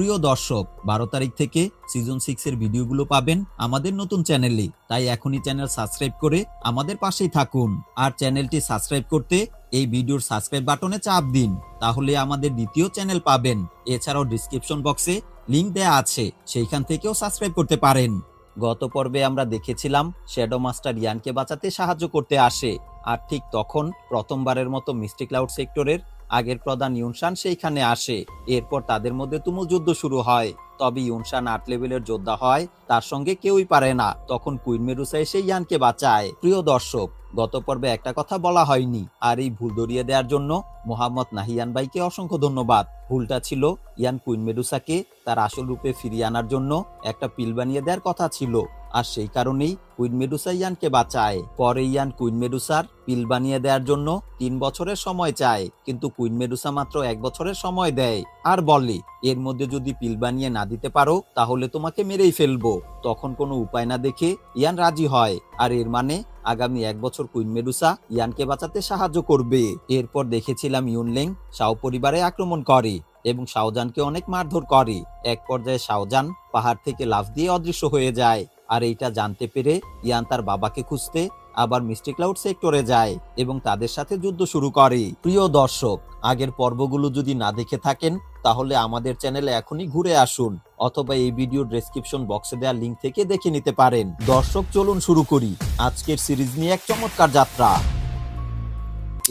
প্রিয় দর্শক, বারো তারিখ থেকে সিজন সিক্স এর ভিডিওগুলো পাবেন আমাদের নতুন চ্যানেলে তাই এখনই চ্যানেল সাবস্ক্রাইব করে আমাদের পাশেই থাকুন। আর চ্যানেলটি সাবস্ক্রাইব করতে এই ভিডিওর সাবস্ক্রাইব বাটনে চাপ দিন, তাহলে আমাদের দ্বিতীয় চ্যানেল পাবেন। এছাড়াও ডিসক্রিপশন বক্সে লিংক দেয়া আছে, সেইখান থেকেও সাবস্ক্রাইব করতে পারেন। গত পর্বে আমরা দেখেছিলাম শ্যাডো মাস্টার ইয়ানকে বাঁচাতে সাহায্য করতে আসে। আর ঠিক তখন প্রথমবারের মতো মিস্টি ক্লাউড সেক্টরের আগের প্রধান ইউনশান সেইখানে আসে। এরপর তাদের মধ্যে তুমুল যুদ্ধ শুরু হয়। তবে ইউনশান আট লেভেলের যোদ্ধা হয়, তার সঙ্গে কেউই পারে না। তখন কুইন মেরুসা এসে ইয়ানকে বাঁচায়। প্রিয় দর্শক, গত পর্বে একটা কথা বলা হয়নি। আর এই ভুল ধরিয়ে দেওয়ার জন্য মোহাম্মদ নাহিয়ান ভাইকে অসংখ্য ধন্যবাদ। ভুলটা ছিল, ইয়ান কুইন মেডুসাকে তার আসল রূপে ফিরিয়ে আনার জন্য একটা পিল বানিয়ে দেওয়ার কথা ছিল। আর সেই কারণেই কুইন মেডুসা ইয়ানকে বাঁচায়। পরে ইয়ান কুইন মেডুসার পিল বানিয়ে দেওয়ার জন্য তিন বছরের সময় চায়, কিন্তু কুইন মেডুসা মাত্র এক বছরের সময় দেয়। আর বলে, এর মধ্যে যদি পিল বানিয়ে না দিতে পারো, তাহলে তোমাকে মেরেই ফেলব। তখন কোনো উপায় না দেখে ইয়ান রাজি হয়। আর এর মানে আগামী এক বছর কুইন মেডুসা ইয়ানকে বাঁচাতে সাহায্য করবে। এরপর দেখেছিলাম ইউনলেং শাও পরিবারে আক্রমণ করে এবং শাওজানকে অনেক মারধর করে। এক পর্যায়ে শাওজান পাহাড় থেকে লাফ দিয়ে অদৃশ্য হয়ে যায়। আর এইটা জানতে পেরে ইয়ান তার বাবাকে খুঁজতে আবার মিস্টি ক্লাউড সেক্টরে যায় এবং তাদের সাথে যুদ্ধ শুরু করে। প্রিয় দর্শক, আগের পর্বগুলো যদি না দেখে থাকেন, তাহলে আমাদের চ্যানেলে এখনই ঘুরে আসুন অথবা এই ভিডিও ডেসক্রিপশন বক্সে দেওয়া লিঙ্ক থেকে দেখে নিতে পারেন। দর্শক, চলুন শুরু করি। আজকের সিরিজ নিয়ে এক চমৎকার যাত্রা।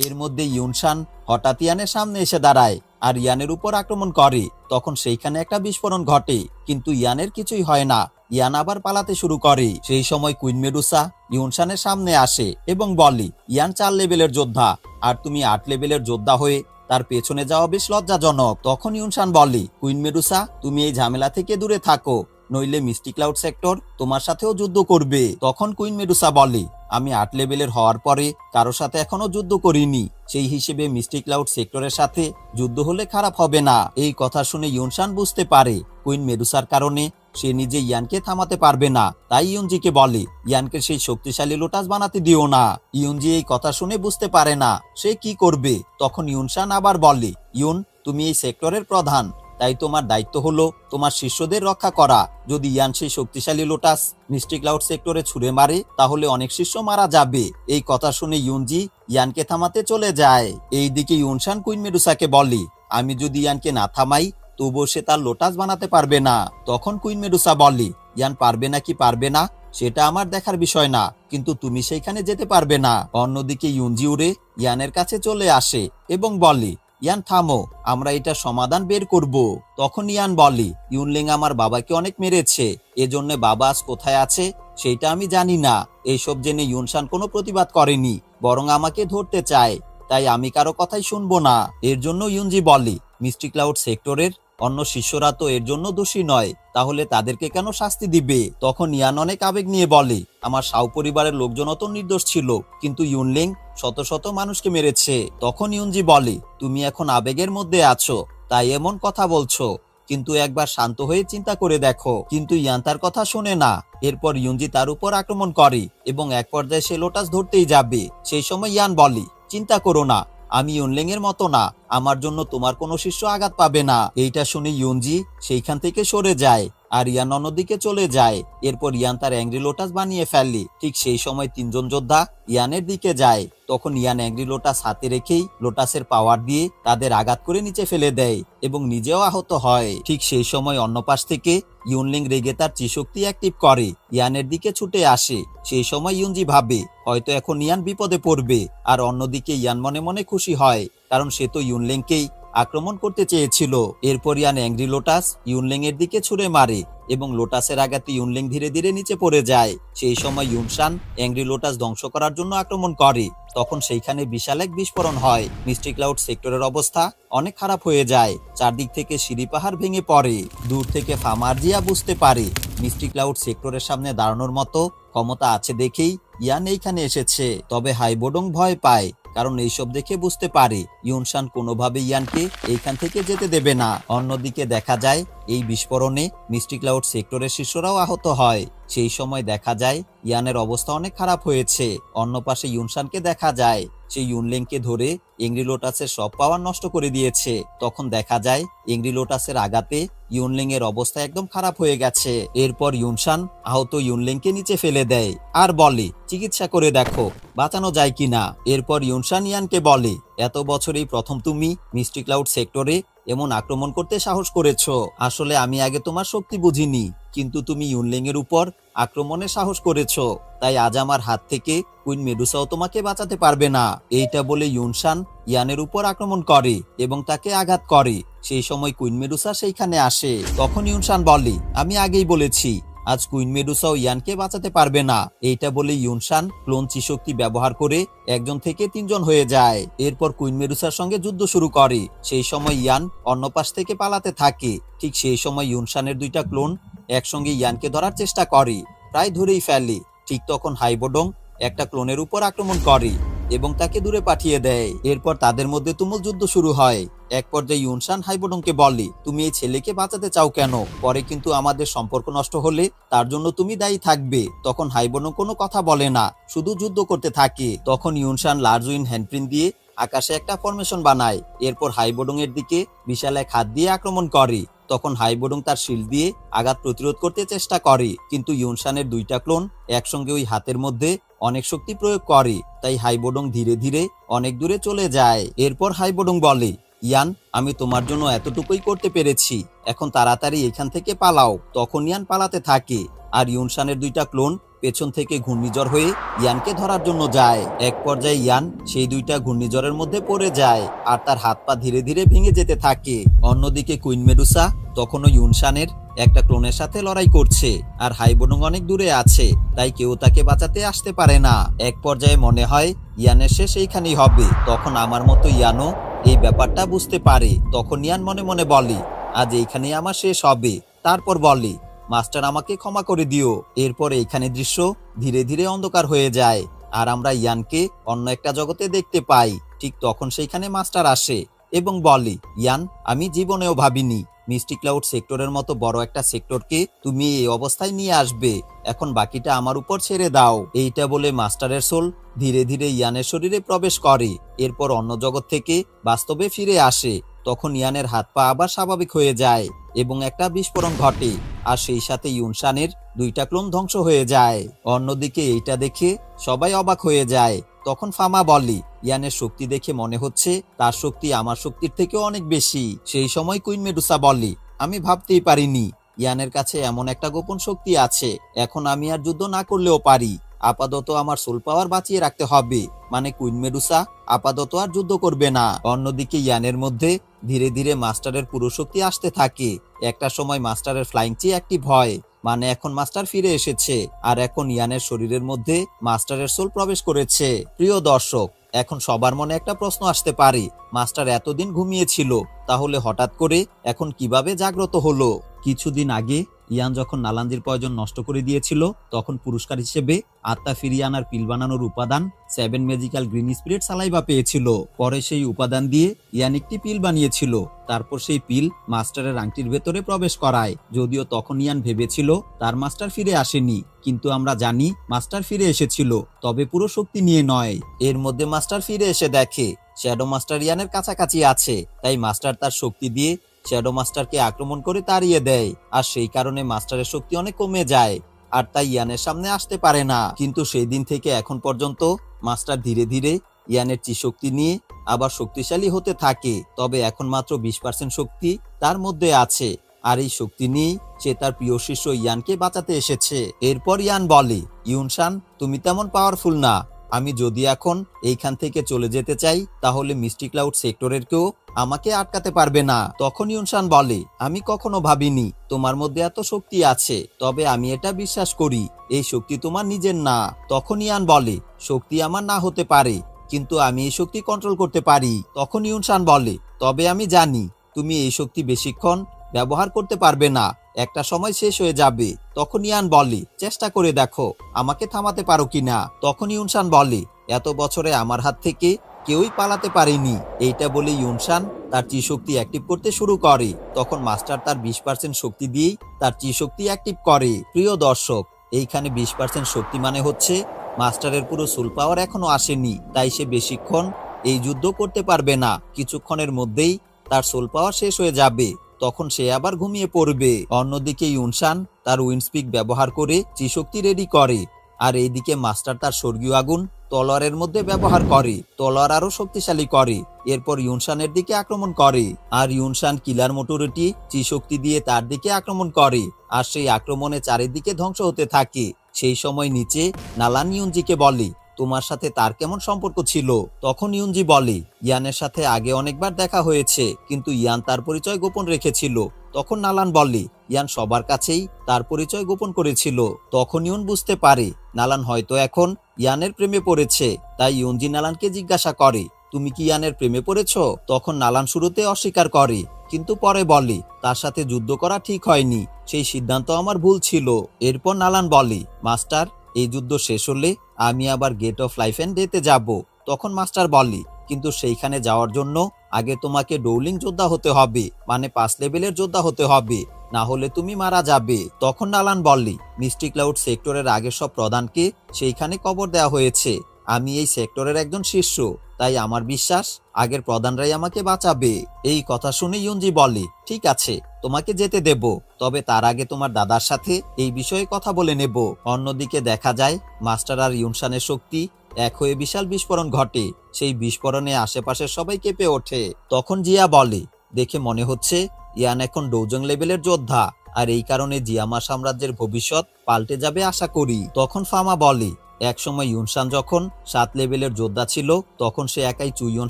এর মধ্যে ইউনশান হঠাৎ ইয়ানের সামনে এসে দাঁড়ায় আর ইয়ানের উপর আক্রমণ করে। তখন সেইখানে একটা বিস্ফোরণ ঘটে, কিন্তু ইয়ানের কিছুই হয় না। ইয়ান আবার পালাতে শুরু করে। সেই সময় কুইন মেডুসা ইউনশানের সামনে আসে এবং বলে, ইয়ান চার লেভেলের যোদ্ধা, আর তুমি আট লেভেলের যোদ্ধা হয়ে তার পেছনে যাওয়া বেশ লজ্জাজনক। তখন ইউনশান বলে, কুইন মেডুসা, তুমি এই ঝামেলা থেকে দূরে থাকো। নইলে মিস্টি ক্লাউড সেক্টর তোমার সাথেও যুদ্ধ করবে। তখন কুইন মেডুসা বলে, আমি আট লেভেলের হওয়ার পরে কারও সাথে এখনও যুদ্ধ করিনি। সেই হিসেবে মিস্টি ক্লাউড সেক্টরের সাথে যুদ্ধ হলে খারাপ হবে না। এই কথা শুনে ইউনশান বুঝতে পারে কুইন মেডুসার কারণে সে নিজে ইয়ানকে থামাতে পারবে না। তাই ইউনজিকে বলে, ইয়ানকে সেই শক্তিশালী লোটাস বানাতে দিও না। ইউনজি এই কথা শুনে বুঝতে পারে না, সে কি করবে। তখন ইউনশান আবার বলে, ইউন, তুমি এই সেক্টরের প্রধান। তাই তোমার দায়িত্ব হলো তোমার শিষ্যদের রক্ষা করা। যদি ইয়ান সেই শক্তিশালী লোটাস মিস্টি ক্লাউড সেক্টরে ছুড়ে মারে, তাহলে অনেক শিষ্য মারা যাবে। এই কথা শুনে ইউনজি ইয়ানকে থামাতে চলে যায়। এই দিকে ইউনশান কুইন মেডুসাকে বলে, আমি যদি ইয়ানকে না থামাই, তবুও সে তার লোটাস বানাতে পারবে না। তখন কুইন মেডুসা বলে, ইয়ান পারবে না কি পারবে না, সেটা আমার দেখার বিষয় না, কিন্তু তুমি সেইখানে যেতে পারবে না। অন্যদিকে ইউনজি উড়ে ইয়ানের কাছে চলে আসে এবং বলে ইয়ান, থামো, আমরা এটা সমাধান বের করব। তখন ইয়ান বলে, ইউনলিং আমার বাবাকে অনেক মেরেছে, এজন্য বাবা আজ কোথায় আছে সেটা আমি জানি না। এইসব জেনে ইউনশান কোনো প্রতিবাদ করেনি, বরং আমাকে ধরতে চায়, তাই আমি কারও কথাই শুনব না। এর জন্য ইউনজি বলি, মিস্ট্রি ক্লাউড সেক্টরের অন্য শিষ্যরা তো এর জন্য দোষী নয়, তাহলে তাদেরকে কেন শাস্তি দিবে? তখন ইয়ান অনেক আবেগ নিয়ে বলে, আমার সাউ পরিবারের লোকজন অত নির্দোষ ছিল, কিন্তু ইউনলিং শত শত মানুষকে মেরেছে। তখন ইউনজি বলে, তুমি এখন আবেগের মধ্যে আছো, তাই এমন কথা বলছো। কিন্তু একবার শান্ত হয়ে চিন্তা করে দেখো। কিন্তু ইয়ান তার কথা শোনে না। এরপর ইউনজি তার উপর আক্রমণ করে এবং এক পর্যায়ে সে লোটাস ধরতেই যাবে। সেই সময় ইয়ান বলে, চিন্তা করো না আমি ইউনলেং এর মতো না। আমার জন্য তোমার কোনো শিষ্য আঘাত পাবে না। এইটা শুনে ইউনজি সেইখান থেকে সরে যায়। আর ইয়ান অন্যদিকে চলে যায়। এরপর ইয়ান তার অ্যাংরি লোটাস বানিয়ে ফেললি ঠিক সেই সময় তিনজন যোদ্ধা ইয়ানের দিকে যায়। তখন ইয়ান অ্যাংরি লোটাস হাতে রেখেই লোটাসের পাওয়ার দিয়ে তাদের আঘাত করে নিচে ফেলে দেয় এবং নিজেও আহত হয়। ঠিক সেই সময় অন্য পাশ থেকে ইউনলিং রেগে তার চিশক্তি অ্যাক্টিভ করে। ইয়ানের দিকে ছুটে আসে। সেই সময় ইউনজি ভাবে, হয়তো এখন ইয়ান বিপদে পড়বে। আর অন্যদিকে ইয়ান মনে মনে খুশি হয়, কারণ সে তো ইউনলেংকেই আক্রমণ করতে চেয়েছিল। এরপর ইয়ান অ্যাংরি লোটাস ইউনলেং এর দিকে ছুড়ে মারে এবং লোটাসের আঘাতে ইউনলিং ধীরে ধীরে নিচে পড়ে যায়। সেই সময় ইউনশান অ্যাংরি লোটাস ধ্বংস করার জন্য আক্রমণ করে। তখন সেইখানে বিশাল এক বিস্ফোরণ হয়। মিস্টি ক্লাউড সেক্টরের অবস্থা অনেক খারাপ হয়ে যায়। চারদিক থেকে সিঁড়ি পাহাড় ভেঙে পড়ে। দূর থেকে ফামার্জিয়া বুঝতে পারে মিস্টি ক্লাউড সেক্টরের সামনে দাঁড়ানোর মতো ক্ষমতা আছে দেখেই ইয়ান এইখানে এসেছে। তবে হাইবোডং ভয় পায়, কারণ এইসব দেখে বুঝতে পারে ইউনশান কোনোভাবে ইয়ানকে এইখান থেকে যেতে দেবে না। অন্যদিকে দেখা যায়, এই বিস্ফোরণে মিস্টি ক্লাউড সেক্টরের শিষ্যরাও আহত হয়। সেই সময় দেখা যায়, ইয়ানের অবস্থা অনেক খারাপ হয়েছে। অন্য পাশে ইউনশানকে দেখা যায় সে ইউনলেংকে ধরে এংরি লোটাসের সব পাওয়ার নষ্ট করে দিয়েছে। তখন দেখা যায়, এংরি লোটাসের আঘাতে ইউনলিং এর অবস্থা একদম খারাপ হয়ে গেছে। এরপর ইউনশান আহত ইউনলিংকে নিচে ফেলে দেয়। আর বলে, চিকিৎসা করে দেখো, বাঁচানো যায় কিনা? এরপর ইউনশান ইয়ানকে বলে, এত বছরেই প্রথম তুমি মিস্টি ক্লাউড সেক্টরে এমন আক্রমণ করতে সাহস করেছ। আসলে আমি আগে তোমার শক্তি বুঝিনি, কিন্তু তুমি ইউনলিং এর উপর আক্রমণে সাহস করেছ। তাই আজ আমার হাত থেকে কুইন মেডুসাও তোমাকে বাঁচাতে পারবে না। এইটা বলে ইউনশান ইয়ানের উপর আক্রমণ করে এবং তাকে আঘাত করে। সেই সময় কুইন মেডুসা সেইখানে আসে। তখন ইউনশান বলে, আমি আগেই বলেছি আজ কুইন মেডুসাও ইয়ানকে বাঁচাতে পারবে না। এইটা বলে ইউনশান ক্লোন শক্তি ব্যবহার করে একজন থেকে তিনজন হয়ে যায়। এরপর কুইন মেডুসার সঙ্গে যুদ্ধ শুরু করে। সেই সময় ইয়ান অন্য পাশ থেকে পালাতে থাকে। ঠিক সেই সময় ইউনশানের দুইটা ক্লোন একসঙ্গে ইয়ানকে ধরার চেষ্টা করে। প্রায় ধরেই ফেলে। ঠিক তখন হাইবোডং একটা ক্লোনের উপর আক্রমণ করে। এবং তাকে দূরে পাঠিয়ে দেয়। এরপর তাদের মধ্যে তুমুল যুদ্ধ শুরু হয়। এক পর্যায়ে ইউনশান হাইবোডংকে বলে, তুমি এই ছেলেকে বাঁচাতে চাও কেন? পরে কিন্তু আমাদের সম্পর্ক নষ্ট হলে তার জন্য তুমি দায়ী থাকবে। তখন হাইবোডং কোনো কথা বলে না, শুধু যুদ্ধ করতে থাকে। তখন ইউনশান লার্জুইন হ্যান্ডপ্রিন্ট দিয়ে আকাশে একটা ফরমেশন বানায়। এরপর হাইবোডং এর দিকে বিশাল এক হাত দিয়ে আক্রমণ করে। তখন হাইবোডং তার শিল দিয়ে আঘাত প্রতিরোধ করতে চেষ্টা করে। কিন্তু ইউনশানের দুইটা ক্লোন একসঙ্গে ওই হাতের মধ্যে অনেক শক্তি প্রয়োগ করে, তাই হাইবোডং ধীরে ধীরে অনেক দূরে চলে যায়। এরপর হাইবোডং বলে, ইয়ান, আমি তোমার জন্য এতটুকুই করতে পেরেছি। এখন তাড়াতাড়ি এখান থেকে পালাও। তখন ইয়ান পালাতে থাকে। আর ইউনশানের দুইটা ক্লোন পেছন থেকে ঘূর্ণিঝড় হয়ে ইয়ানকে ধরার জন্য যায়। এক পর্যায়ে ইয়ান সেই দুইটা ঘূর্ণিঝড়ের মধ্যে পড়ে যায় আর তার হাত পা ধীরে ধীরে ভেঙে যেতে থাকে। অন্যদিকে কুইন মেডুসা তখনও ইউনশানের একটা ক্লোনের সাথে লড়াই করছে আর হাইবোডং অনেক দূরে আছে, তাই কেউ তাকে বাঁচাতে আসতে পারে না। এক পর্যায়ে মনে হয় ইয়ানের শেষ এইখানেই হবে। তখন আমার মতো ইয়ানও এই ব্যাপারটা বুঝতে পারে। তখন ইয়ান মনে মনে বলে, আজ এইখানেই আমার শেষ হবে। তারপর বলে মাস্টার আমাকে ক্ষমা করে দিও। এরপর এইখানে দৃশ্য ধীরে ধীরে অন্ধকার হয়ে যায় আর আমরা ইয়ানকে অন্য একটা জগতে দেখতে পাই। ঠিক তখন সেইখানে মাস্টার আসে এবং বলে, ইয়ান, আমি জীবনেও ভাবিনি। মিস্টি ক্লাউড সেক্টরের মতো বড় একটা সেক্টরকে তুমি এই অবস্থায় নিয়ে আসবে। এখন বাকিটা আমার উপর ছেড়ে দাও। এইটা বলে মাস্টারের সোল ধীরে ধীরে ইয়ানের শরীরে প্রবেশ করে। এরপর অন্য জগৎ থেকে বাস্তবে ফিরে আসে। তখন ইয়ানের হাত পা আবার স্বাভাবিক হয়ে যায়। এবং একটা বিস্ফোরণ ঘটে, আর সেই সাথে ইউনশানের দুইটা ক্লোন ধ্বংস হয়ে যায়। অন্যদিকে এইটা দেখে সবাই অবাক হয়ে যায়। তখন ফামা বলে, ইয়ানের শক্তি দেখে মনে হচ্ছে তার শক্তি আমার শক্তির থেকেও অনেক বেশি। সেই সময় কুইন মেডুসা বলে, আমি ভাবতেই পারিনি, ইয়ানের কাছে এমন একটা গোপন শক্তি আছে। এখন আমি আর যুদ্ধ না করলেও পারি। আপাতত আমার সোল পাওয়ার বাঁচিয়ে রাখতে হবে। মানে কুইন মেডুসা, আপাতত আর যুদ্ধ করবে না। অন্যদিকে ইয়ানের মধ্যে ধীরে ধীরে মাস্টারের পুরো শক্তি আসতে থাকে। একটা সময় মাস্টারের ফ্লাইং চেয়ে একটি ভয় মানে এখন মাস্টার ফিরে এসেছে, আর এখন ইয়ানের শরীরের মধ্যে মাস্টারের সোল প্রবেশ করেছে। প্রিয় দর্শক, এখন সবার মনে একটা প্রশ্ন আসতে পারে, মাস্টার এতদিন ঘুমিয়েছিল, তাহলে হঠাৎ করে এখন কীভাবে জাগ্রত হলো? কিছুদিন আগে ইয়ান যখন নালান্দির প্রয়োজন নষ্ট করে দিয়েছিল, তখন পুরস্কার হিসেবে আত্মা ফিরিয়ে আনার পিল বানানোর উপাদান সেভেন ম্যাজিক্যাল গ্রিন স্পিরিট সালাইবা পেয়েছিল। পরে সেই উপাদান দিয়ে ইয়ান একটি পিল বানিয়েছিল। তারপর সেই পিল মাস্টারের আংটির ভেতরে প্রবেশ করায়। যদিও তখন ইয়ান ভেবেছিল তার মাস্টার ফিরে আসেনি, কিন্তু আমরা জানি মাস্টার ফিরে এসেছিল, তবে পুরো শক্তি নিয়ে নয়। এর মধ্যে মাস্টার ফিরে এসে দেখে, শ্যাডো মাস্টার ইয়ানের কাছাকাছি আছে, তাই মাস্টার তার শক্তি দিয়ে শ্যাডো মাস্টারকে আক্রমণ করে তাড়িয়ে দেয়, আর সেই কারণে মাস্টারের শক্তি অনেক কমে যায়, আর তাই ইয়ানের সামনে আসতে পারে না। কিন্তু সেই দিন থেকে এখন পর্যন্ত মাস্টার ধীরে ধীরে ইয়ানের চি শক্তি নিয়ে আবার শক্তিশালী হতে থাকে। তবে এখন মাত্র বিশ পার্সেন্ট শক্তি তার মধ্যে আছে, আর এই শক্তি নিয়ে সে তার প্রিয় শিষ্য ইয়ানকে বাঁচাতে এসেছে। এরপর ইয়ান বলে, ইউনশান, তুমি তেমন পাওয়ারফুল না। আমি যদি এখন এইখান থেকে চলে যেতে চাই, তাহলে মিস্টি ক্লাউড সেক্টরের কেউ আমাকে আটকাতে পারবে না। তখন ইউনশান বলে, আমি কখনো ভাবিনি, তোমার মধ্যে এত শক্তি আছে, তবে আমি এটা বিশ্বাস করি, এই শক্তি তোমার নিজের না। তখন ইয়ান বলে, শক্তি আমার না হতে পারে, কিন্তু আমি এই শক্তি কন্ট্রোল করতে পারি। তখন ইউনশান বলে, তবে আমি জানি, তুমি এই শক্তি বেশিক্ষণ ব্যবহার করতে পারবে না। একটা সময় শেষ হয়ে যাবে। তখন ইয়ান বলে, চেষ্টা করে দেখো, আমাকে থামাতে পারো কিনা তখন ইউনশান বলে, এত বছরে আমার হাত থেকে কেউই পালাতে পারেনি। এইটা বলে ইউনশান তার চি শক্তি অ্যাক্টিভ করতে শুরু করে। তখন মাস্টার তার বিশ পার্সেন্ট শক্তি দিয়েই তার চি শক্তি অ্যাক্টিভ করে। প্রিয় দর্শক, এইখানে বিশ পার্সেন্ট শক্তি মানে হচ্ছে মাস্টারের পুরো সুল পাওয়ার এখনও আসেনি, তাই সে বেশিক্ষণ এই যুদ্ধ করতে পারবে না। কিছুক্ষণের মধ্যেই তার সোল পাওয়ার শেষ হয়ে যাবে। তখন সে আবার ঘুমিয়ে পড়বে। অন্যদিকে ইউনশান তার উইন্ডস্পিক ব্যবহার করে চিশক্তি রেডি করে আর এইদিকে মাস্টার তার স্বর্গীয় আগুন তলোয়ারের মধ্যে ব্যবহার করে। তলোয়ার আরও শক্তিশালী করে। এরপর ইউনশানের দিকে আক্রমণ করে আর ইউনশান কিলার মোটরিটি চিশক্তি দিয়ে তার দিকে আক্রমণ করে আর সেই আক্রমণে চারিদিকে ধ্বংস হতে থাকে। সেই সময় নিচে নালান ইউনজিকে বলে তোমার সাথে তার কেমন সম্পর্ক ছিল? তখন ইউনজি বলে, ইয়ানের সাথে আগে অনেকবার দেখা হয়েছে, কিন্তু ইয়ান তার পরিচয় গোপন রেখেছিল। তখন নালান বলে, ইয়ান সবার কাছেই তার পরিচয় গোপন করেছিল। তখন ইউন বুঝতে পারে, নালান হয়তো এখন ইয়ানের প্রেমে পড়েছে, তাই ইউনজি নালানকে জিজ্ঞাসা করে, তুমি কি ইয়ানের প্রেমে পড়েছ? তখন নালান শুরুতে অস্বীকার করে, কিন্তু পরে বলে, তার সাথে যুদ্ধ করা ঠিক হয়নি, সেই সিদ্ধান্ত আমার ভুল ছিল। এরপর নালান বলে, মাস্টার এই যুদ্ধ শেষ হলে আমি আবার গেট অফ লাইফ অ্যান্ড ডেতে যাব। তখন মাস্টার বললি, কিন্তু সেইখানে যাওয়ার জন্য আগে তোমাকে ডৌলিং যোদ্ধা হতে হবে মানে পাঁচ লেভেলের যোদ্ধা হতে হবে, না হলে তুমি মারা যাবে। তখন নালান বললি, মিস্টিক ক্লাউড সেক্টরের আগের সব প্রধানকে সেইখানে কবর দেওয়া হয়েছে। আমি এই সেক্টরের একজন শিষ্য, তাই আমার বিশ্বাস আগের প্রধানরাই আমাকে বাঁচাবে। এই কথা শুনে ইউনজি বলে, ঠিক আছে, তোমাকে যেতে দেব, তবে তার আগে তোমার দাদার সাথে এই বিষয়ে কথা বলে নেব। অন্যদিকে দেখা যায়, মাস্টার আর ইউনশানের শক্তি এক হয়ে বিশাল বিস্ফোরণ ঘটে, সেই বিস্ফোরণে আশেপাশের সবাই কেঁপে ওঠে। তখন জিয়া বলে, দেখে মনে হচ্ছে, ইয়ান এখন ডৌজং লেভেলের যোদ্ধা, আর এই কারণে জিয়ামা সাম্রাজ্যের ভবিষ্যৎ পাল্টে যাবে আশা করি। তখন ফামা বলে একসময় ইউনশান যখন সাত লেভেলের যোদ্ধা ছিল, তখন সে একাই চুইয়ন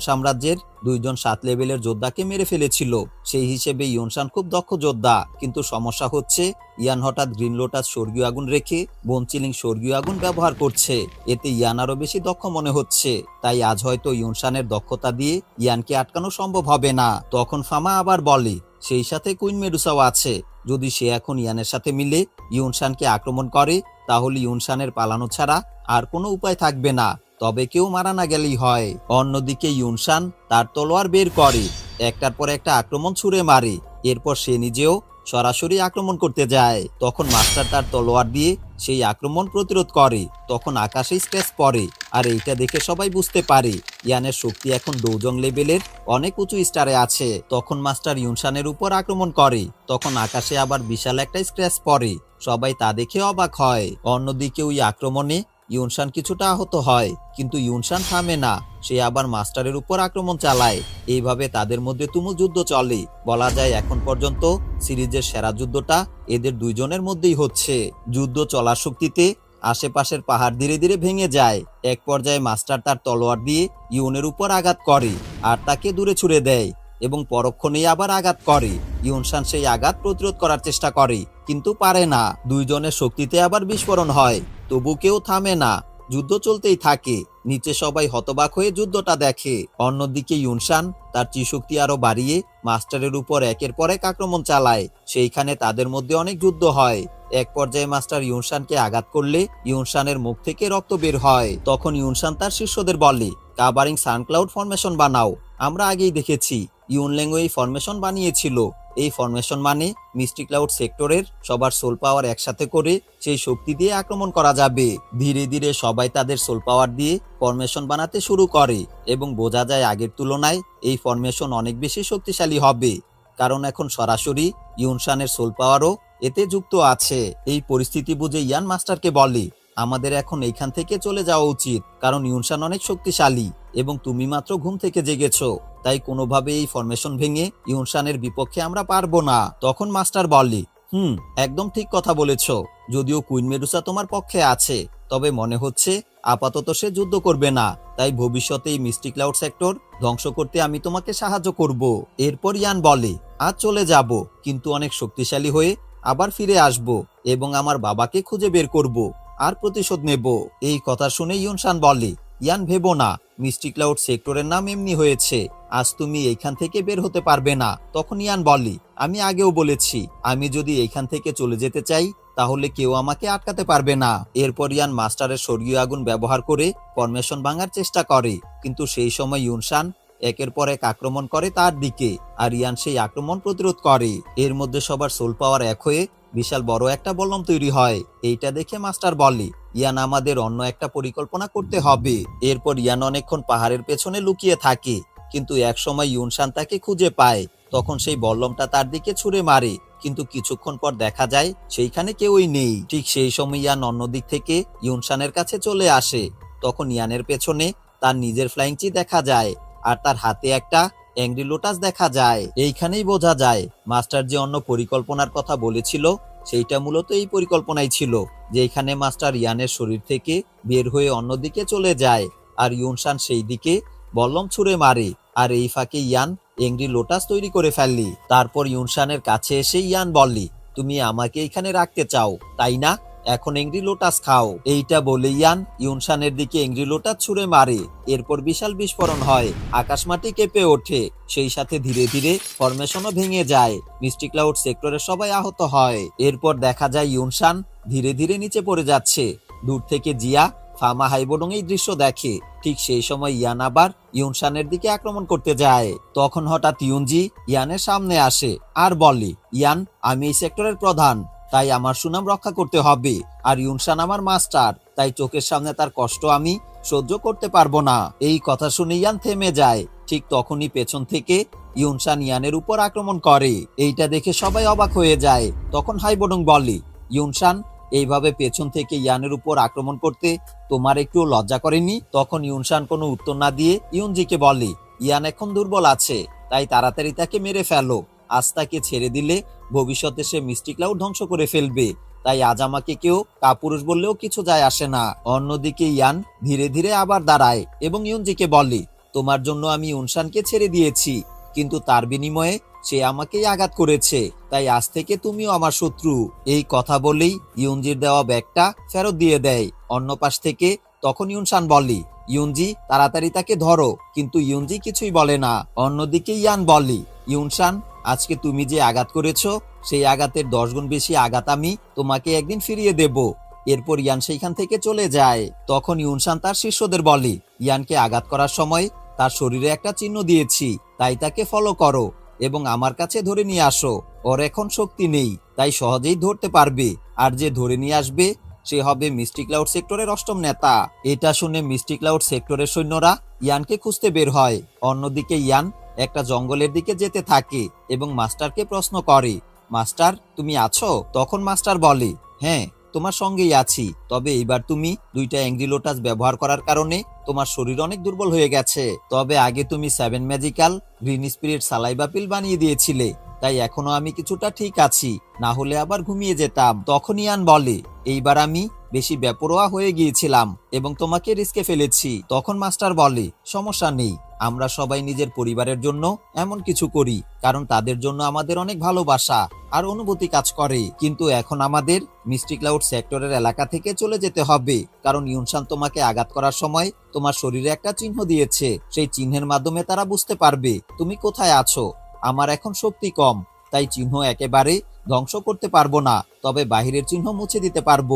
সাম্রাজ্যের দুইজন সাত লেভেলের যোদ্ধাকে মেরে ফেলেছিল। সেই হিসেবে ইউনশান খুব দক্ষ যোদ্ধা, কিন্তু সমস্যা হচ্ছে ইয়ান হঠাৎ গ্রিন লোটাস স্বর্গীয় আগুন রেখে বনচিলিং স্বর্গীয় আগুন ব্যবহার করছে। এতে ইয়ান আরও বেশি দক্ষ মনে হচ্ছে। তাই আজ হয়তো ইউনশানের দক্ষতা দিয়ে ইয়ানকে আটকানো সম্ভব হবে না। তখন ফামা আবার বলে, সেই সাথে কুইন মেডুসাও আছে। যদি সে এখন ইয়ানের সাথে মিলে ইউনশানকে আক্রমণ করে তাহলে ইউনসানের পালানো ছাড়া আর কোনো উপায় থাকবে না, তবে কেউ মারা না গেলেই হয়। অন্যদিকে ইউনসান তার তলোয়ার বের করে, একটার পর একটা আক্রমণ ছুড়ে মারে, এরপর সে নিজেও সরাসরি আক্রমণ করতে যায়। তখন মাস্টার তার তলোয়ার দিয়ে সেই আক্রমণ প্রতিরোধ করে, তখন আকাশে স্ক্র্যাচ পড়ে। আর এইটা দেখে সবাই বুঝতে পারে। ইয়ানের শক্তি এখন ডৌজং লেভেলের অনেক উঁচু স্টারে আছে। তখন মাস্টার ইউনশানের উপর আক্রমণ করে। তখন আকাশে আবার বিশাল একটা স্ক্র্যাচ পড়ে। সবাই তা দেখে অবাক হয়। অন্যদিকে ওই আক্রমণে ইউনশান কিছুটা আহত হয়। কিন্তু ইউনশান থামে না। সে আবার মাস্টারের উপর আক্রমণ চালায়। এইভাবে তাদের মধ্যে তুমুল যুদ্ধ চলে। বলা যায় এখন পর্যন্ত সিরিজের সেরা যুদ্ধটা এদের দুইজনের মধ্যেই হচ্ছে। যুদ্ধ চলার শক্তিতে আশেপাশের পাহাড় ধীরে ধীরে ভেঙে যায়। এক পর্যায়ে মাস্টার তার তলোয়ার দিয়ে ইউনের উপর আঘাত করে আর তাকে দূরে ছুড়ে দেয় এবং পরক্ষণেই আবার আঘাত করে। ইউনশান সেই আঘাত প্রতিরোধ করার চেষ্টা করে, কিন্তু পারে না। দুইজনের শক্তিতে আবার বিস্ফোরণ হয়, তবু কেউ থামে না। যুদ্ধ চলতেই থাকে। নিচে সবাই হতবাক হয়ে যুদ্ধটা দেখে। অন্যদিকে ইউনশান তার চিশক্তি আরও বাড়িয়ে মাস্টারের উপর একের পর এক আক্রমণ চালায়। সেইখানে তাদের মধ্যে অনেক যুদ্ধ হয়। এক পর্যায়ে মাস্টার ইউনশানকে আঘাত করলে ইউনশানের মুখ থেকে রক্ত বের হয়। তখন ইউনশান তার শিষ্যদের বলে কাবারিং সানক্লাউড ফরমেশন বানাও। আমরা আগেই দেখেছি। ইউনলেঙ্গো এই ফরমেশন বানিয়েছিল। এই ফরমেশন মানে মিস্টি ক্লাউড সেক্টরের সবার সোল পাওয়ার একসাথে করে সেই শক্তি দিয়ে আক্রমণ করা যাবে। ধীরে ধীরে সবাই তাদের সোল পাওয়ার দিয়ে ফরমেশন বানাতে শুরু করে এবং বোঝা যায় আগের তুলনায় এই ফরমেশন অনেক বেশি শক্তিশালী হবে। কারণ এখন সরাসরি ইউনশানের সোল পাওয়ারও এতে যুক্ত আছে। এই পরিস্থিতি বুঝে ইয়ান মাস্টারকে বলে, আমাদের এখন এইখান থেকে চলে যাওয়া উচিত, কারণ ইউনশান অনেক শক্তিশালী। এবং তুমি মাত্র ঘুম থেকে জেগেছো, তাই কোনোভাবে এই ফরমেশন ভেঙে ইউনশানের বিপক্ষে আমরা পারব না। তখন মাস্টার বললি, হুম, একদম ঠিক কথা বলেছ, যদিও কুইন মেডুসা তোমার পক্ষে আছে, তবে মনে হচ্ছে আপাতত সে যুদ্ধ করবে না, তাই ভবিষ্যতে এই মিস্টি ক্লাউড সেক্টর ধ্বংস করতে আমি তোমাকে সাহায্য করব। এরপর ইয়ান বলে, আজ চলে যাব, কিন্তু অনেক শক্তিশালী হয়ে আবার ফিরে আসব এবং আমার বাবাকে খুঁজে বের করব, আর প্রতিশোধ নেব। এই কথা শুনে ইউনশান বলে, ইয়ান, ভেবো না মিস্টি ক্লাউড সেক্টরের নাম এমনি হয়েছে। আজ তুমি এইখান থেকে বের হতে পারবে না। তখন ইয়ান বলি আমি আগেও বলেছি, আমি যদি এইখান থেকে চলে যেতে চাই, তাহলে কেউ আমাকে আটকাতে পারবে না। এরপর ইয়ান মাস্টারের স্বর্গীয় আগুন ব্যবহার করে ফরমেশন ভাঙার চেষ্টা করে। কিন্তু সেই সময় ইউনশান একের পর এক আক্রমণ করে তার দিকে, আর ইয়ান সেই আক্রমণ প্রতিরোধ করে। এর মধ্যে সবার সোল পাওয়ার এক হয়ে বিশাল বড় একটা বল্লম তৈরি হয়। এইটা দেখে মাস্টার বলে ইয়ান আমাদের অন্য একটা পরিকল্পনা করতে হবে। এরপর ইয়ান অনেকক্ষণ পাহাড়ের পেছনে লুকিয়ে থাকে, কিন্তু এক সময় ইউনশান তাকে খুঁজে পায়। তখন সেই বল্লমটা তার দিকে ছুঁড়ে মারে, কিন্তু কিছুক্ষণ পর দেখা যায় সেইখানে কেউই নেই। ঠিক সেই সময় ইয়ান অন্যদিক থেকে ইউনশানের কাছে চলে আসে। তখন ইয়ানের পেছনে তার নিজের ফ্লাইংচি দেখা যায়, আর তার হাতে একটা অ্যাংরি লোটাস দেখা যায়। এইখানেই বোঝা যায়, মাস্টার যে অন্য পরিকল্পনার কথা বলেছিল সেইটা মূলত এই পরিকল্পনাই ছিল যে এখানে মাস্টার ইয়ানের শরীর থেকে বের হয়ে অন্যদিকে চলে যায় আর ইউনশান সেই দিকে বল্লম ছুঁড়ে মারে আর এই ফাঁকে ইয়ান এংরি লোটাস তৈরি করে ফেললি। তারপর ইউনশানের কাছে এসে ইয়ান বললি, তুমি আমাকে এখানে রাখতে চাও, তাই না? এখন এংরি লোটাস খাও। এইটা বলে ইয়ান ইউনশানের দিকে এংরি লোটাস ছুঁড়ে মারে। এরপর বিশাল বিস্ফোরণ হয়। আকাশমাটি কেঁপে ওঠে। সেই সাথে ধীরে ধীরে ফরমেশনও ভেঙে যায়। মিস্টি ক্লাউড সেক্টরের সবাই আহত হয়। এরপর দেখা যায় ইউনশান ধীরে ধীরে নিচে পড়ে যাচ্ছে। দূর থেকে জিয়া ফামা হাইবোডং এই দৃশ্য দেখে। ঠিক সেই সময় ইয়ান আবার ইউনশানের দিকে আক্রমণ করতে যায়। তখন হঠাৎ ইউনজি ইয়ানের সামনে আসে। আর বলে, ইয়ান, আমি এই সেক্টরের প্রধান। তাই আমার সুনাম রক্ষা করতে হবে। আর ইউনশান আমার মাস্টার, তাই চোখের সামনে তার কষ্ট আমি সহ্য করতে পারব না। এই কথা শুনে ইয়ান থেমে যায়। ঠিক তখনই পেছন থেকে ইউনশান ইয়ানের উপর আক্রমণ করে। এইটা দেখে সবাই অবাক হয়ে যায়। তখন হাইবোডং বলে, ইউনশান, এইভাবে পেছন থেকে ইয়ানের উপর আক্রমণ করতে তোমার একটু লজ্জা করেনি? তখন ইউনশান কোনো উত্তর না দিয়ে ইউনজিকে বলে, ইয়ান এখন দুর্বল আছে, তাই তাড়াতাড়ি তাকে মেরে ফেলো। আজ তাকে ছেড়ে দিলে ভবিষ্যতে সে মিষ্টি ক্লাউড ধ্বংস করে ফেলবে। তাই আজ আমাকে কেউ কাপুরুষ বললেও কিছু যায় আসে না। অন্যদিকে ইয়ান ধীরে ধীরে আবার দাঁড়ায় এবং ইউনজিকে বলে, তোমার জন্য আমি ইউনশানকে ছেড়ে দিয়েছি, কিন্তু তার বিনিময়ে সে আমাকেই আঘাত করেছে। তাই আজ থেকে তুমিও আমার শত্রু। এই কথা বলেই ইউনজির দেওয়া ব্যাগটা ফেরত দিয়ে দেয়। অন্য পাশ থেকে তখন ইউনশান বলি, ইউনজি, তাড়াতাড়ি তাকে ধরো। কিন্তু ইউনজি কিছুই বলে না। অন্যদিকে ইয়ান বলি, ইউনশান আজকে তুমি যে আঘাত করেছ, সেই আঘাতের দশ গুণ বেশি আঘাত আমি তোমাকে একদিন ফিরিয়ে দেব। এরপর ইয়ান সেইখান থেকে চলে যায়। তখন ইউনশান তার শিষ্যদের বলে, ইয়ানকে আঘাত করার সময় তার শরীরে একটা চিহ্ন দিয়েছি, তাই তাকে ফলো করো এবং আমার কাছে ধরে নিয়ে আসো। ওর এখন শক্তি নেই, তাই সহজেই ধরতে পারবে। আর যে ধরে নিয়ে আসবে, সে হবে মিস্টি ক্লাউড সেক্টরের অষ্টম নেতা। এটা শুনে মিস্টি ক্লাউড সেক্টরের সৈন্যরা ইয়ানকে খুঁজতে বের হয়। অন্যদিকে ইয়ান একটা জঙ্গলের দিকে যেতে থাকে এবং মাস্টারকে প্রশ্ন করে, মাস্টার, তুমি আছো? তখন মাস্টার বলে হ্যাঁ তোমার সঙ্গেই আছি, তবে এইবার তুমি দুইটা অ্যাংরি লোটাস ব্যবহার করার কারণে তোমার শরীর অনেক দুর্বল হয়ে গেছে। তবে আগে তুমি সেভেন ম্যাজিক্যাল গ্রিন স্পিরিট সালাইবা পিল বানিয়ে দিয়েছিলে, তাই এখনও আমি কিছুটা ঠিক আছি, না হলে আবার ঘুমিয়ে যেতাম। তখন ইয়ান বলে, এইবার আমি বেশি বেপরোয়া হয়ে গিয়েছিলাম এবং তোমাকে রিস্কে ফেলেছি। তখন মাস্টার বলে, সমস্যা নেই, আমরা সবাই নিজের পরিবারের জন্য এমন কিছু করি, কারণ তাদের জন্য আমাদের অনেক ভালোবাসা আর অনুভূতি কাজ করে। কিন্তু এখন আমাদের মিস্টি ক্লাউড সেক্টরের এলাকা থেকে চলে যেতে হবে, কারণ ইউনশান তোমাকে আঘাত করার সময় তোমার শরীরে একটা চিহ্ন দিয়েছে। সেই চিহ্নের মাধ্যমে তারা বুঝতে পারবে, তুমি কোথায় আছো? আমার এখন শক্তি কম, তাই চিহ্ন একেবারে ধ্বংস করতে পারব না, তবে বাহিরের চিহ্ন মুছে দিতে পারব।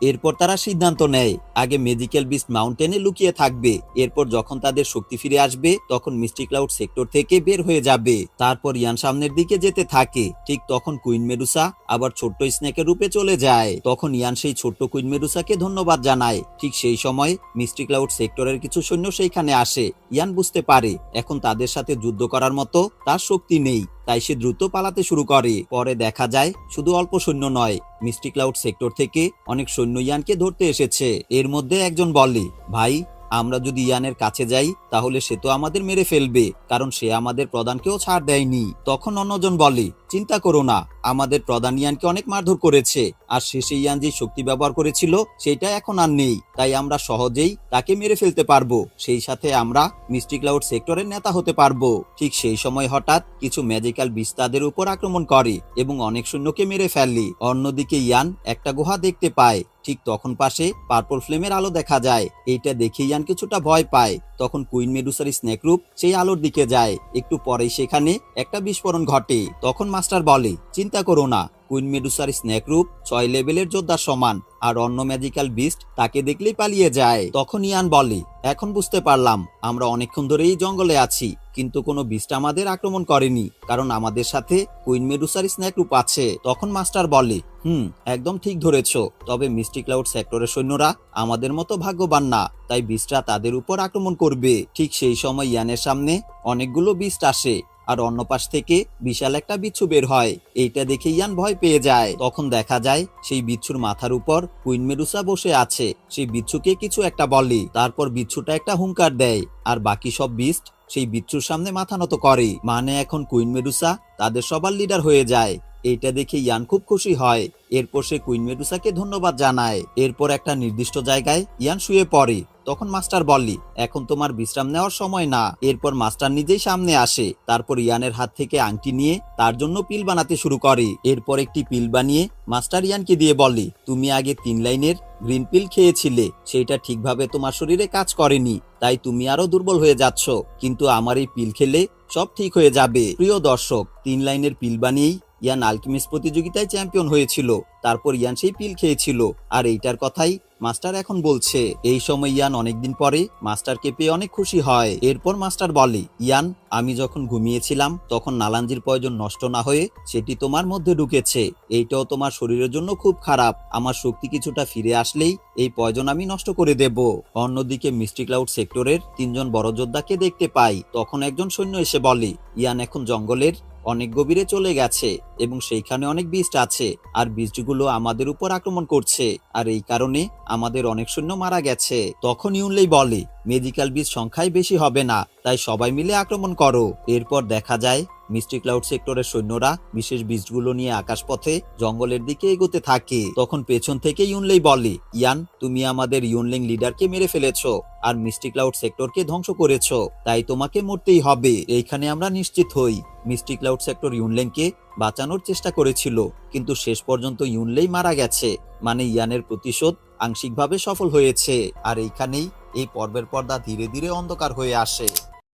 এরপর তারা সিদ্ধান্ত নেয়, আগে মেডিকেল বিস্ট মাউন্টেনে লুকিয়ে থাকবে। এরপর যখন তাদের শক্তি ফিরে আসবে, তখন মিস্টি ক্লাউড সেক্টর থেকে বের হয়ে যাবে। তারপর ইয়ান সামনের দিকে যেতে থাকে। ঠিক তখন কুইন মেডুসা আবার ছোট্ট স্নেকের রূপে চলে যায়। তখন ইয়ান সেই ছোট্ট কুইন মেডুসাকে ধন্যবাদ জানায়। ঠিক সেই সময় মিস্টি ক্লাউড সেক্টরের কিছু সৈন্য সেইখানে আসে। ইয়ান বুঝতে পারে, এখন তাদের সাথে যুদ্ধ করার মতো তার শক্তি নেই। তাই সে দ্রুত পালাতে শুরু করে। পরে দেখা যায়, শুধু অল্প সৈন্য নয়, মিস্টিক্লাউড সেক্টর থেকে অনেক সৈন্য ইয়ানকে ধরতে এসেছে। এর মধ্যে একজন বলে, ভাই আমরা যদি ইয়ানের কাছে যাই, তাহলে সে তো আমাদের মেরে ফেলবে, কারণ সে আমাদের প্রধানকেও ছাড় দেয়নি। তখন অন্যজন বলে, চিন্তা করো না, আমাদের প্রধান ইয়ানকে অনেক মারধর করেছে, আর শেষে ইয়ান যে শক্তি ব্যবহার করেছিল, সেটা এখন আর নেই, তাই আমরা সহজেই তাকে মেরে ফেলতে পারব। সেই সাথে আমরা মিস্টি ক্লাউড সেক্টরের নেতা হতে পারব। ঠিক সেই সময় হঠাৎ কিছু ম্যাজিক্যাল বিষ তাদের উপর আক্রমণ করে, এবং অনেক সৈন্যকে মেরে ফেললি অন্যদিকে ইয়ান একটা গুহা দেখতে পায় ঠিক তখন পাশে পার্পল ফ্লেমের আলো দেখা যায়। এইটা দেখে ইয়ান কিছুটা ভয় পায়। তখন কুইন মেডুসার স্নেক রূপ সেই আলোর দিকে যায়। একটু পরেই সেখানে একটা বিস্ফোরণ ঘটে। তখন মাস্টার বলে, চিন্তা করো না। কুইন মেডুসার স্নেক রূপ, ছয় লেভেলের যোদ্ধার সমান, আর অন্য ম্যাজিক্যাল বিস্ট তাকে দেখলেই পালিয়ে যায়। তখন ইয়ান বলে, এখন বুঝতে পারলাম, আমরা অনেকক্ষণ ধরে এই জঙ্গলে আছি, কিন্তু কোনো বিস্ট আমাদের আক্রমণ করেনি, কারণ আমাদের সাথে কুইন মেডুসার স্নেক রূপ আছে। তখন মাস্টার বলে, হুম, একদম ঠিক ধরেছ, তবে মিস্টি ক্লাউড সেক্টরের সৈন্যরা আমাদের মতো ভাগ্যবান না, তাই বিস্টরা তাদের উপর আক্রমণ করবে। ঠিক সেই সময় ইয়ানের সামনে অনেকগুলো বিস্ট আসে আর অন্য পাশ থেকে বিশাল একটা বিচ্ছু বের হয়। এইটা দেখে ইয়ান ভয় পেয়ে যায়। তখন দেখা যায়, সেই বিচ্ছুর মাথার উপর কুইন মেরুসা বসে আছে। সেই বিচ্ছুকে কিছু একটা বলে। তারপর বিচ্ছুটা একটা হুঙ্কার দেয়। আর বাকি সব বিস্ট সেই বিচ্ছুর সামনে মাথা নত করে। মানে এখন কুইন মেরুসা তাদের সবার লিডার হয়ে যায়। এইটা দেখে ইয়ান খুব খুশি হয়। এরপর সে কুইন মেডুসাকে ধন্যবাদ জানায়। এরপর একটা নির্দিষ্ট জায়গায় ইয়ান শুয়ে পড়ে। তখন মাস্টার বললি, এখন তোমার বিশ্রাম নেওয়ার সময় না। এরপর মাস্টার নিজেই সামনে আসে। তারপর ইয়ানের হাত থেকে আংটি নিয়ে তার জন্য পিল বানাতে শুরু করে। এরপর একটি পিল বানিয়ে মাস্টার ইয়ানকে দিয়ে বলে তুমি আগে তিন লাইনের গ্রিন পিল খেয়েছিলে। সেইটা ঠিকভাবে তোমার শরীরে কাজ করেনি। তাই তুমি আরও দুর্বল হয়ে যাচ্ছ। কিন্তু আমার এই পিল খেলে সব ঠিক হয়ে যাবে। প্রিয় দর্শক, তিন লাইনের পিল বানিয়েই ইয়ান আলকিমিস প্রতিযোগিতায় চ্যাম্পিয়ন হয়েছিল। তারপর ইয়ান সেই পিল খেয়েছিল। আর এইটার কথাই মাস্টার এখন বলছে। এই সময় ইয়ান অনেকদিন পরে মাস্টারকে পেয়ে অনেক খুশি হয়। এরপর মাস্টার বলে, ইয়ান, আমি যখন ঘুমিয়েছিলাম, তখন নালাঞ্জির প্রয়োজন নষ্ট না হয়ে সেটি তোমার মধ্যে ঢুকেছে। এইটাও তোমার শরীরের জন্য খুব খারাপ। আমার শক্তি কিছুটা ফিরে আসলেই এই পয়জন আমি নষ্ট করে দেব। অন্যদিকে মিস্টি ক্লাউড সেক্টরের তিনজন বড় যোদ্ধাকে দেখতে পাই। তখন একজন সৈন্য এসে বলে, ইয়ান এখন জঙ্গলের অনেক গভীরে চলে গেছে। এবং সেইখানে অনেক বীজ আছে, আর বীজগুলো আমাদের উপর আক্রমণ করছে, আর এই কারণে আমাদের অনেক সৈন্য মারা গেছে। তখন ইউনলেই বলে মেডিকেল বীজ সংখ্যায় বেশি হবে না, তাই সবাই মিলে আক্রমণ করো। এরপর দেখা যায় মিস্টি ক্লাউড সেক্টরের সৈন্যরা বিশেষ বীজগুলো নিয়ে আকাশপথে জঙ্গলের দিকে এগোতে থাকে। তখন পেছন থেকে ইউনলেই বলে, ইয়ান, তুমি আমাদের ইউনলিং লিডারকে মেরে ফেলেছ, আর মিস্টি ক্লাউড সেক্টরকে ধ্বংস করেছ, তাই তোমাকে মরতেই হবে। এইখানে আমরা নিশ্চিত হই। মিস্টি ক্লাউড সেক্টর ইউনলেংকে বাঁচানোর চেষ্টা করেছিল, কিন্তু শেষ পর্যন্ত ইউনলেই মারা গেছে মানে ইয়ানের প্রতিশোধ আংশিকভাবে সফল হয়েছে, আর এইখানেই এই পর্বের পর্দা ধীরে ধীরে অন্ধকার হয়ে আসে।